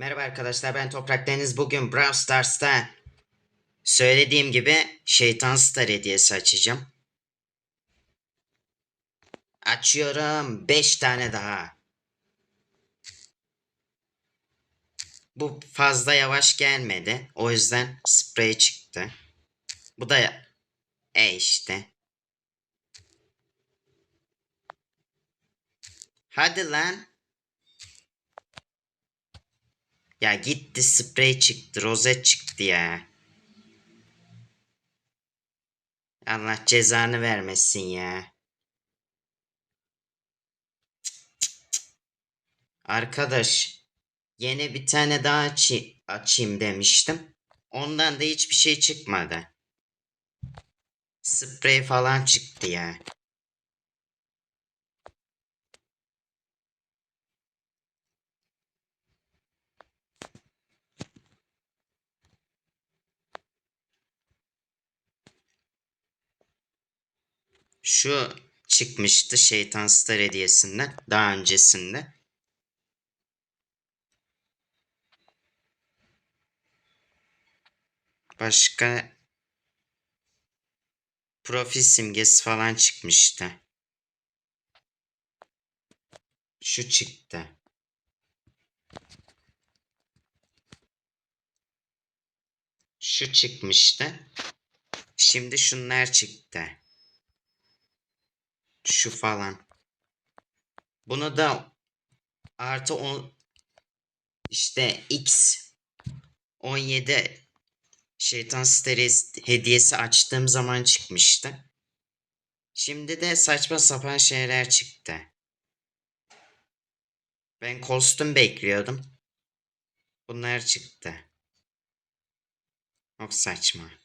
Merhaba arkadaşlar ben Toprak Deniz. Bugün Brawl Stars'ta söylediğim gibi Şeytan Star hediyesi açacağım. Açıyorum 5 tane daha. Bu fazla yavaş gelmedi. O yüzden sprey çıktı. Bu da e işte. Hadi lan. Ya gitti sprey çıktı, rozet çıktı ya. Allah cezanı vermesin ya. Arkadaş, yeni bir tane daha açı- açayım demiştim. Ondan da hiçbir şey çıkmadı. Sprey falan çıktı ya. Şu çıkmıştı Şeytan Star hediyesinden daha öncesinde. Başka profil simgesi falan çıkmıştı. Şu çıktı. Şu çıkmıştı. Şimdi şunlar çıktı. Şu falan. Bunu da artı 10 işte X 17 Şeytan Steris hediyesi açtığım zaman çıkmıştı. Şimdi de saçma sapan şeyler çıktı. Ben kostüm bekliyordum. Bunlar çıktı. Çok saçma.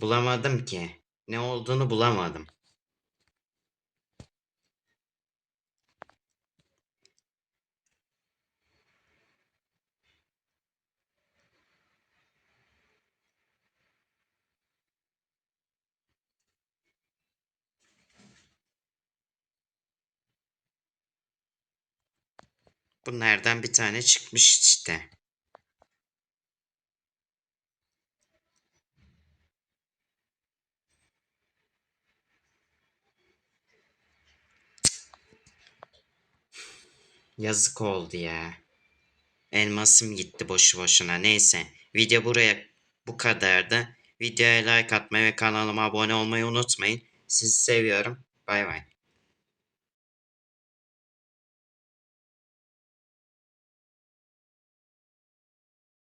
Bulamadım ki. Ne olduğunu bulamadım. Bunlardan bir tane çıkmış işte. Yazık oldu ya. Elmasım gitti boşu boşuna. Neyse. Video buraya bu kadardı. Videoya like atmayı ve kanalıma abone olmayı unutmayın. Sizi seviyorum. Bay bay.